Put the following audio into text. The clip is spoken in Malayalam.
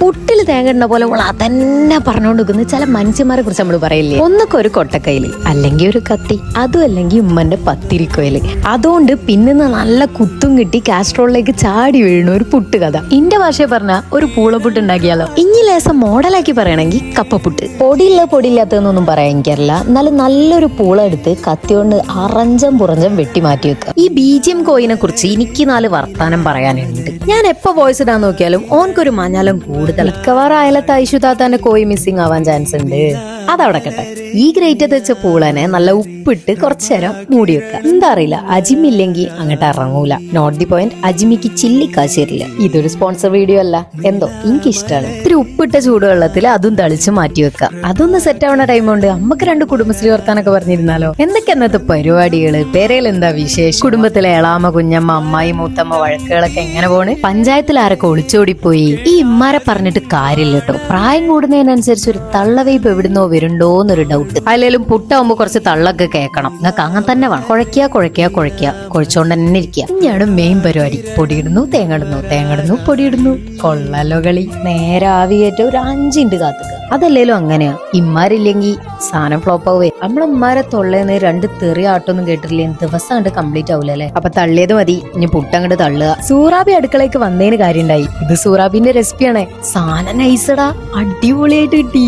പുട്ടിൽ തേങ്ങ ഇടുന്ന പോലെ ഓൾ അതന്നെ പറഞ്ഞോണ്ട് നിൽക്കുന്ന ചില മനുഷ്യന്മാരെ കുറിച്ച് നമ്മൾ പറയില്ലേ? ഒന്നൊക്കെ ഒരു കൊട്ടക്കയിൽ അല്ലെങ്കിൽ ഒരു കത്തി അതും അല്ലെങ്കിൽ ഉമ്മന്റെ പത്തിരിക്കോയിൽ. അതുകൊണ്ട് പിന്നെ നല്ല കുത്തും കിട്ടി കാസ്ട്രോളിലേക്ക് ചാടി വീഴുന്ന ഒരു പുട്ട് കഥ. ഇന്റെ ഭാഷയെ പറഞ്ഞ ഒരു പൂളപ്പുട്ട് ഉണ്ടാക്കിയാലോ? ഇനി ലേസം മോഡലാക്കി പറയണെങ്കിൽ കപ്പപ്പുട്ട് പൊടിയില്ല പൊടിയില്ലാത്തതെന്നൊന്നും പറയാൻ എനിക്കറില്ല എന്നാലും നല്ലൊരു പൂള എടുത്ത് കത്തിയോണ്ട് അറഞ്ചം പുറഞ്ചം വെട്ടി മാറ്റി വെക്കുക ഈ ബി ജി എം കോയിനെ കുറിച്ച് എനിക്ക് നാല് വർത്താനം പറയാനുണ്ട്. ഞാൻ എപ്പോ വോയിസ് ഇടാൻ നോക്കിയാലും ഓൻക്കൊരു മഞ്ഞാലം കൂടുതൽ മിക്കവാറും അയലത്ത് കോയി മിസ്സിംഗ് ആവാൻ ചാൻസ് ഉണ്ട്. അതവിടെ കട്ടെ ഈ ഗ്രേറ്റ് വെച്ച പൂളനെ നല്ല ഉപ്പിട്ട് കുറച്ചു നേരം മൂടി വെക്കുക. എന്താ അറിയില്ല. അജിമില്ലെങ്കിൽ അങ്ങോട്ട് ഇറങ്ങൂല. നോട്ട് ദി പോയിന്റ് അജിമിക്ക് ചില്ലി ഇതൊരു സ്പോൺസർ വീഡിയോ അല്ല. എന്തോ? എനിക്ക് ഇഷ്ടമാണ് ഇത്തിരി ഉപ്പിട്ട ചൂടുവെള്ളത്തിൽ അതും തളിച്ച് മാറ്റി വെക്കുക. അതൊന്ന് സെറ്റ് ആവണ ടൈം കൊണ്ട് അമ്മയ്ക്ക് രണ്ട് കുടുംബശ്രീ വർത്താനൊക്കെ പറഞ്ഞിരുന്നാലോ? എന്തൊക്കെ എന്നത്തെ പരിപാടികൾ? പേരയിൽ എന്താ വിശേഷം? കുടുംബത്തിലെ ഏളാമ കുഞ്ഞമ്മ അമ്മായി മൂത്തമ്മ വഴക്കുകളൊക്കെ എങ്ങനെ പോണ്? പഞ്ചായത്തിൽ ആരൊക്കെ ഒളിച്ചോടിപ്പോയി? ഈ ഇമ്മാരെ പറഞ്ഞിട്ട് കാര്യമില്ല കേട്ടോ. പ്രായം കൂടുന്നതിനനുസരിച്ച് ഒരു തള്ളവയ്പ് എവിടുന്നോ വരുന്നുണ്ടോ എന്നൊരു ഡൗട്ട് അല്ലെങ്കിലും പുട്ടാവുമ്പോ കുറച്ച് തള്ളൊക്കെ കേൾക്കണം. നിങ്ങൾക്ക് അങ്ങനെ തന്നെ വേണം. കുഴക്കുക കുഴക്കുക കുഴക്കുക കുഴച്ചോണ്ട് തന്നെ ഇരിക്കുക. ഇനിയാണ് മെയിൻ പരിപാടി. പൊടിയിടുന്നു തേങ്ങടുന്നു തേങ്ങടുന്നു പൊടിയിടുന്നു. കൊള്ളലോ കളി. നേരെ ആവിയേറ്റ ഒരു അഞ്ചിന്റ് കാത്തുക അതല്ലേലും അങ്ങനെയാ. ഇമ്മാരില്ലെങ്കിൽ സാധനം ഫ്ലോപ്പ് ആവേ നമ്മളമ്മാരെ തൊള്ളേന്ന് രണ്ട് തെറി ആട്ടൊന്നും കേട്ടിട്ടില്ലേ? ദിവസം കണ്ട് കംപ്ലീറ്റ് ആവൂലല്ലേ അപ്പൊ തള്ളിയത് മതി. ഇനി പുട്ടങ്ങട് തള്ളുക. സൂറാബി അടുക്കളയ്ക്ക് വന്നതിന് കാര്യണ്ടായി. ഇത് സൂറാബിന്റെ റെസിപ്പിയാണ് സാധനം നൈസടാ അടിപൊളിയായിട്ട് കിട്ടി.